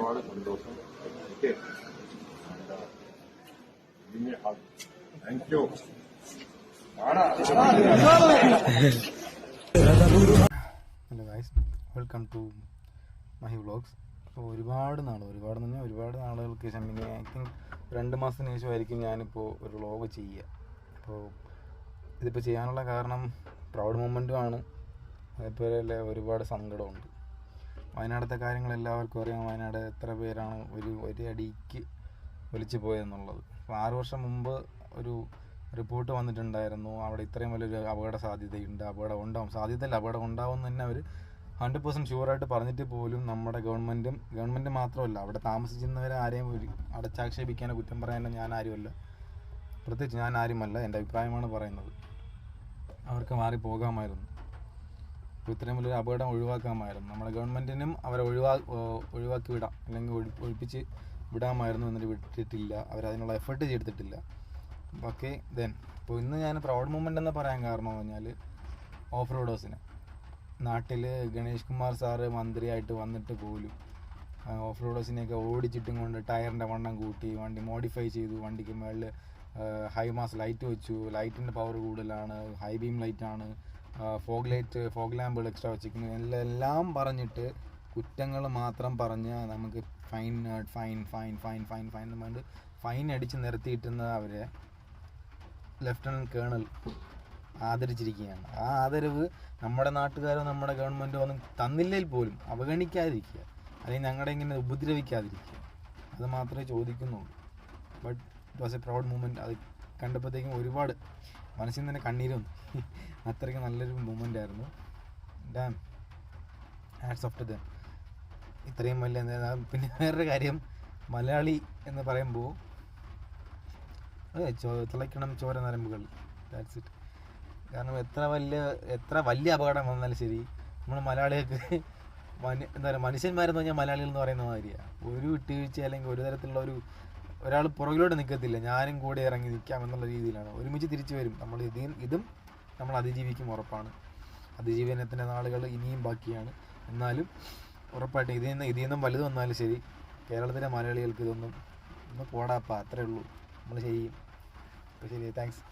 ഒരുപാട് സന്തോഷം. Thank you hello guys welcome to Mahi vlogs അപ്പോൾ ഒരുപാട് നാൾ ഒരുപാട് തന്നെ ഒരുപാട് നാളുകൾക്ക് ശേഷം പിന്നെ ഐ തിങ്ക് രണ്ട് മാസത്തിന് ശേഷമായിരിക്കും ഞാനിപ്പോൾ ഒരു വ്ളോഗ് ചെയ്യുക. അപ്പോൾ ഇതിപ്പോൾ ചെയ്യാനുള്ള കാരണം പ്രൗഡ് മൊമെന്റുമാണ് അതേപോലെ ഒരുപാട് സങ്കടമുണ്ട്. വയനാടത്തെ കാര്യങ്ങൾ എല്ലാവർക്കും അറിയാം. വയനാട് എത്ര പേരാണ് ഒരു ഒരു അടിക്ക് ഒലിച്ചു പോയെന്നുള്ളത്. അപ്പോൾ ആറു വർഷം മുമ്പ് ഒരു റിപ്പോർട്ട് വന്നിട്ടുണ്ടായിരുന്നു. അവിടെ ഇത്രയും വലിയൊരു അപകട സാധ്യതയുണ്ട്. അപകടം ഉണ്ടാവും. സാധ്യതയല്ല. അപകടം ഉണ്ടാവും തന്നെ അവർ ഹൺഡ്രഡ് പെർസെന്റ് ഷുവറായിട്ട് പറഞ്ഞിട്ട് പോലും നമ്മുടെ ഗവൺമെന്റും ഗവൺമെന്റ് മാത്രമല്ല അവിടെ താമസിക്കുന്നവരെ ആരെയും അടച്ചാക്ഷേപിക്കാനോ കുറ്റം പറയാനോ ഞാൻ ആരുമല്ല. പ്രത്യേകിച്ച് ഞാൻ ആരുമല്ല. എന്റെ അഭിപ്രായമാണ് പറയുന്നത്. അവർക്ക് മാറി പോകാമായിരുന്നു അപ്പോൾ ഇത്രയും വലിയൊരു അപകടം ഒഴിവാക്കാമായിരുന്നു. നമ്മുടെ ഗവൺമെന്റിനും അവരെ ഒഴിവാ ഒഴിവാക്കി വിടാം. അല്ലെങ്കിൽ ഒഴി ഒഴിപ്പിച്ച് വിടാമായിരുന്നു എന്നിട്ട് വിട്ടിട്ടില്ല. അവരതിനുള്ള എഫേർട്ട് ചെയ്തിട്ടില്ല. ഓക്കെ ദെൻ ഇപ്പോൾ ഇന്ന് ഞാൻ പ്രൗഡ് മൂമെന്റ് എന്ന് പറയാൻ കാരണം പറഞ്ഞാൽ ഓഫ് റോഡേഴ്സിന് നാട്ടിൽ ഗണേഷ് കുമാർ സാറ് മന്ത്രിയായിട്ട് വന്നിട്ട് പോലും ഓഫ് റോഡേഴ്സിനെയൊക്കെ ഓടിച്ചിട്ടും കൊണ്ട് ടയറിന്റെ വണ്ണം കൂട്ടി വണ്ടി മോഡിഫൈ ചെയ്തു വണ്ടിക്ക് മുകളിൽ ഹൈ മാസ് ലൈറ്റ് വെച്ചു. ലൈറ്റിന്റെ പവർ കൂടുതലാണ് ഹൈ ബീം ലൈറ്റാണ് ഫോഗ് ലൈറ്റ് ഫോഗ് ലാമ്പുകൾ എക്സ്ട്രാ വെച്ചിരിക്കുന്നു. എല്ലാം പറഞ്ഞിട്ട് കുറ്റങ്ങൾ മാത്രം പറഞ്ഞ് നമുക്ക് fine fine fine fine fine fine എന്ന് പറഞ്ഞിട്ട് ഫൈൻ അടിച്ച് നിരത്തിയിട്ടുന്ന അവരെ ലെഫ്റ്റനന്റ് കേണൽ ആദരിച്ചിരിക്കുകയാണ്. ആ ആദരവ് നമ്മുടെ നാട്ടുകാരോ നമ്മുടെ ഗവൺമെന്റോ ഒന്നും തന്നില്ലെങ്കിൽ പോലും അവഗണിക്കാതിരിക്കുക. അല്ലെങ്കിൽ ഞങ്ങളുടെ ഇങ്ങനെ ഉപദ്രവിക്കാതിരിക്കുക. അത് മാത്രമേ ചോദിക്കുന്നുള്ളൂ. But it was a proud moment അത് കണ്ടപ്പോഴത്തേക്കും ഒരുപാട് മനസ്സിൽ നിന്ന് തന്നെ കണ്ണീര് വന്നു. അത്രയ്ക്ക് നല്ലൊരു മൂമെന്റ് ആയിരുന്നു. ഡാം ഹാറ്റ്സ് ഓഫ് ടു ഇത്രയും വലിയ പിന്നെ വേറൊരു കാര്യം. മലയാളി എന്ന് പറയുമ്പോൾ തിളയ്ക്കണം ചോര നരമ്പുകൾ. ദാറ്റ്സ് ഇറ്റ് കാരണം എത്ര വലിയ എത്ര വലിയ അപകടം വന്നാലും ശരി നമ്മൾ മലയാളികൾക്ക് മനു എന്താ പറയുക മനുഷ്യന്മാരെന്ന് പറഞ്ഞാൽ മലയാളികൾ എന്ന് പറയുന്ന മാതിരിയാണ് ഒരു വിട്ടുവീഴ്ച അല്ലെങ്കിൽ ഒരു തരത്തിലുള്ള ഒരു ഒരാൾ പുറകിലോട്ട് നിൽക്കത്തില്ല ഞാനും കൂടെ ഇറങ്ങി നിൽക്കാം എന്നുള്ള രീതിയിലാണ്. ഒരുമിച്ച് തിരിച്ചു വരും. നമ്മൾ ഇതും ഇതും നമ്മൾ അതിജീവിക്കും ഉറപ്പാണ്. അതിജീവനത്തിന്റെ നാളുകൾ ഇനിയും ബാക്കിയാണ്. എന്നാലും ഉറപ്പായിട്ടും ഇതിൽ നിന്ന് ഇതിൽ നിന്നും വലുത് വന്നാലും ശരി കേരളത്തിലെ മലയാളികൾക്ക് ഇതൊന്നും ഒന്ന് പോടാപ്പാ അത്രേ ഉള്ളൂ. നമ്മൾ ചെയ്യും. അപ്പോൾ ശരി താങ്ക്സ്